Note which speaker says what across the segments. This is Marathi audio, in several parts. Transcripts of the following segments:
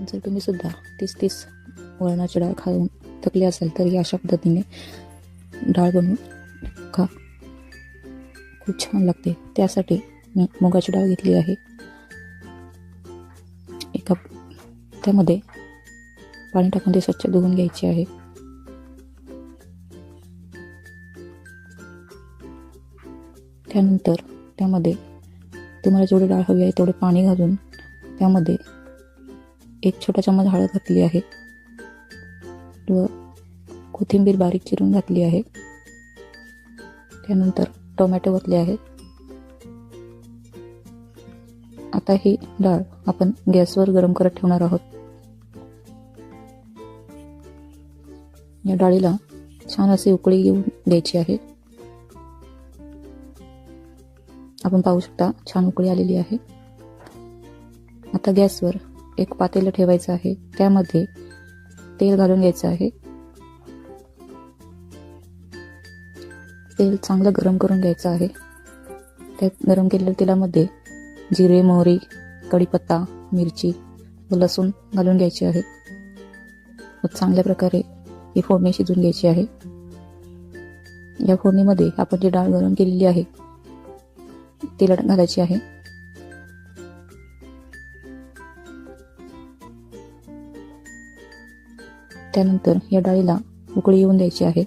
Speaker 1: जर तुम्ही सुद्धा तीस तीस वळणाची डाळ खाऊन थकले असाल तर या अशा पद्धतीने डाळ बनवून खा. खूप छान लागते. त्यासाठी मी मुगाची डाळ घेतली आहे. एका त्यामध्ये पाणी टाकून ते स्वच्छ धुवून घ्यायचे आहे. त्यानंतर त्यामध्ये तुम्हाला जेवढी डाळ हवी आहे तेवढे पाणी घालून त्यामध्ये एक छोटा चम्मच हळद घातली आहे. व कोथिंबीर बारीक चिरून घातली आहे. त्यानंतर टोमॅटो घातले आहेत आता ही डाळ आपण गॅसवर गरम करत ठेवणार आहोत. या डाळीला छान अशी उकळी येऊन द्यायची आहे. आपण पाहू शकता छान उकळी आलेली आहे. आता गॅसवर एक पातेलं ठेवायचं आहे. त्यामध्ये तेल घालून घ्यायचं आहे. तेल चांगलं गरम करून घ्यायचं आहे. त्यात गरम केलेल्या तेलामध्ये जिरे मोहरी कढीपत्ता मिरची व लसूण घालून घ्यायचे आहे. व चांगल्या प्रकारे ही फोडणी शिजवून घ्यायची आहे. या फोडणीमध्ये आपण जी डाळ गरम केलेली आहे तेल घालायची आहे. त्यानंतर या डाळीला उकळी येऊन द्यायची आहे.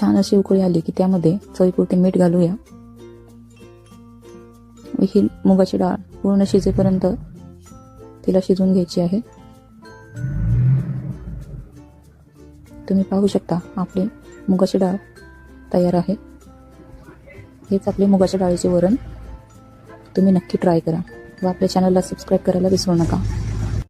Speaker 1: छान अशी उकळी आली की त्यामध्ये चवीपुरते मीठ घालूया. ही मुगाची डाळ पूर्ण शिजेपर्यंत तिला शिजवून घ्यायची आहे. तुम्ही पाहू शकता आपली मुगाची डाळ तयार आहे. हेच आपले मुगाच्या डाळीचे वरण. तुम्ही नक्की ट्राय करा व आपल्या चॅनलला सबस्क्राईब करायला विसरू नका.